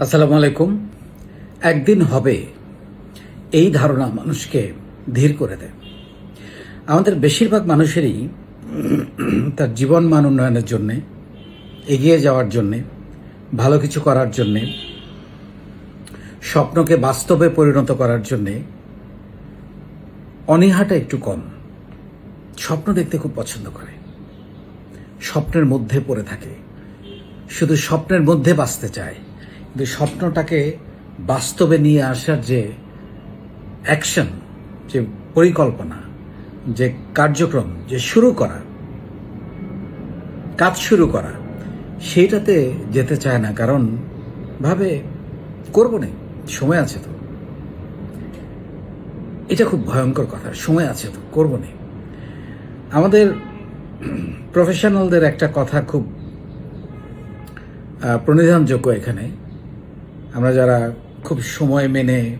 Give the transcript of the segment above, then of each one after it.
আসসালামু আলাইকুম। একদিন হবে এই ধারণা মানুষকে ধীর করে দেয়। আমাদের বেশিরভাগ মানুষেরই তার জীবন মান উন্নয়নের জন্যে, এগিয়ে যাওয়ার জন্যে, ভালো কিছু করার জন্যে, স্বপ্নকে বাস্তবে পরিণত করার জন্যে অনীহাটা একটু কম। স্বপ্ন দেখতে খুব পছন্দ করে। স্বপ্নের মধ্যে পড়ে থাকে। শুধু স্বপ্নের মধ্যে বাঁচতে চায়। কিন্তু স্বপ্নটাকে বাস্তবে নিয়ে আসার যে অ্যাকশন যে পরিকল্পনা, যে কার্যক্রম, যে শুরু করা, কাজ শুরু করা, সেইটাতে যেতে চায় না, কারণ ভাবে করব না, সময় আছে তো। এটা খুব ভয়ঙ্কর কথা, সময় আছে তো, করব না। আমাদের প্রফেশনালদের একটা কথা খুব প্রণিধানযোগ্য এখানে। আমরা যারা খুব সময় মেনে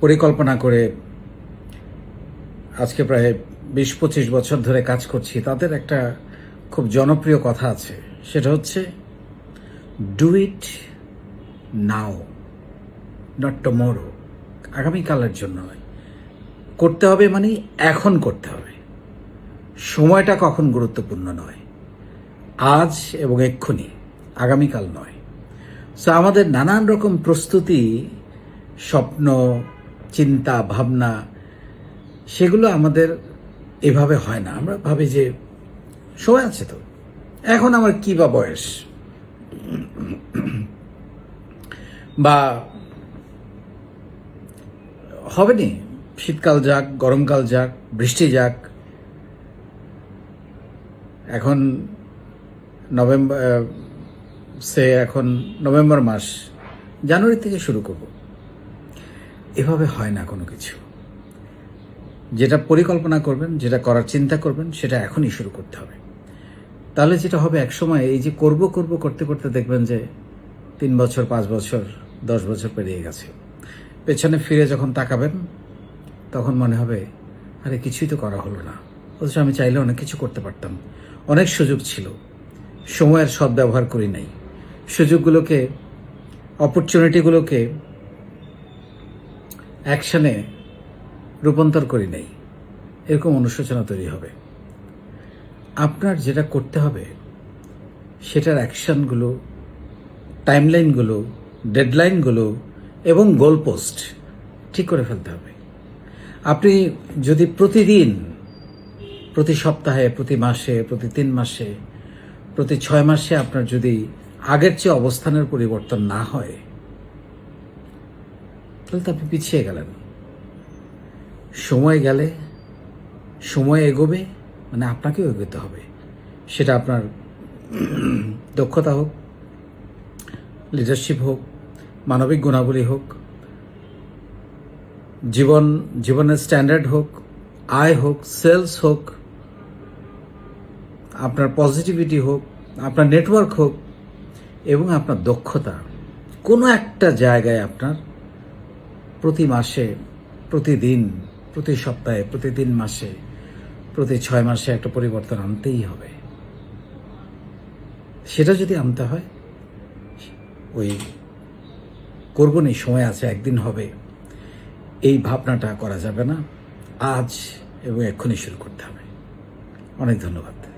পরিকল্পনা করে আজকে প্রায় বিশ পঁচিশ বছর ধরে কাজ করছি, তাদের একটা খুব জনপ্রিয় কথা আছে। সেটা হচ্ছে do it now not tomorrow আগামীকালের জন্য নয়। করতে হবে মানে এখন করতে হবে। সময়টা কখন গুরুত্বপূর্ণ নয়। আজ এবং এক্ষুনি, আগামীকাল নয়। সো আমাদের নানান রকম প্রস্তুতি, স্বপ্ন, চিন্তা, ভাবনা, সেগুলো আমাদের এভাবে হয় না। আমরা ভাবি যে সময় আছে তো। এখন আমার কি বা বয়স? বা হবে নি? শীতকাল যাক, গরমকাল যাক, বৃষ্টি যাক। এখন নভেম্বর সে এখন নভেম্বর মাস, জানুয়ারি থেকে শুরু করব। এভাবে হয় না কোনো কিছু। যেটা পরিকল্পনা করবেন, যেটা করার চিন্তা করবেন, সেটা এখনই শুরু করতে হবে। তাহলে যেটা হবে, এক সময় এই যে করব করব, করতে করতে দেখবেন যে তিন বছর, পাঁচ বছর, দশ বছর পেরিয়ে গেছে। পেছনে ফিরে যখন তাকাবেন, তখন মনে হবে, আরে, কিছুই তো করা হলো না। অথচ আমি চাইলে অনেক কিছু করতে পারতাম। অনেক সুযোগ ছিল। সময়ের সদ্ব্যবহার করি নাই। সুযোগগুলোকে অপরচুনিটিগুলোকে অ্যাকশানে রূপান্তর করি নাই। এরকম অনুশোচনা তৈরি হবে। আপনার যেটা করতে হবে, সেটার অ্যাকশনগুলো টাইমলাইনগুলো ডেডলাইনগুলো এবং গোল পোস্ট ঠিক করে ফেলতে হবে। আপনি যদি প্রতিদিন, প্রতি সপ্তাহে, প্রতি মাসে, প্রতি তিন মাসে, প্রতি ছয় মাসে আপনার যদি আগের চেয়ে অবস্থানের পরিবর্তন না হয়, তাহলে তো আপনি পিছিয়ে গেলেন। সময় গেলে, সময় এগোবে মানে আপনাকেও এগোতে হবে। সেটা আপনার দক্ষতা হোক লিডারশিপ হোক, মানবিক গুণাবলী হোক, জীবন, জীবনের স্ট্যান্ডার্ড হোক, আয় হোক সেলস হোক, আপনার পজিটিভিটি হোক, আপনার নেটওয়ার্ক হোক এবং আপনার দক্ষতা, কোনো একটা জায়গায় আপনার প্রতি মাসে, প্রতিদিন, প্রতি সপ্তাহে প্রতি তিন মাসে, প্রতি ছয় মাসে একটা পরিবর্তন আনতেই হবে। সেটা যদি আনতে হয়, ওই করবনি সময় আছে, একদিন হবে, এই ভাবনাটা করা যাবে না। আজ এবং এক্ষুনি শুরু করতে হবে। অনেক ধন্যবাদ।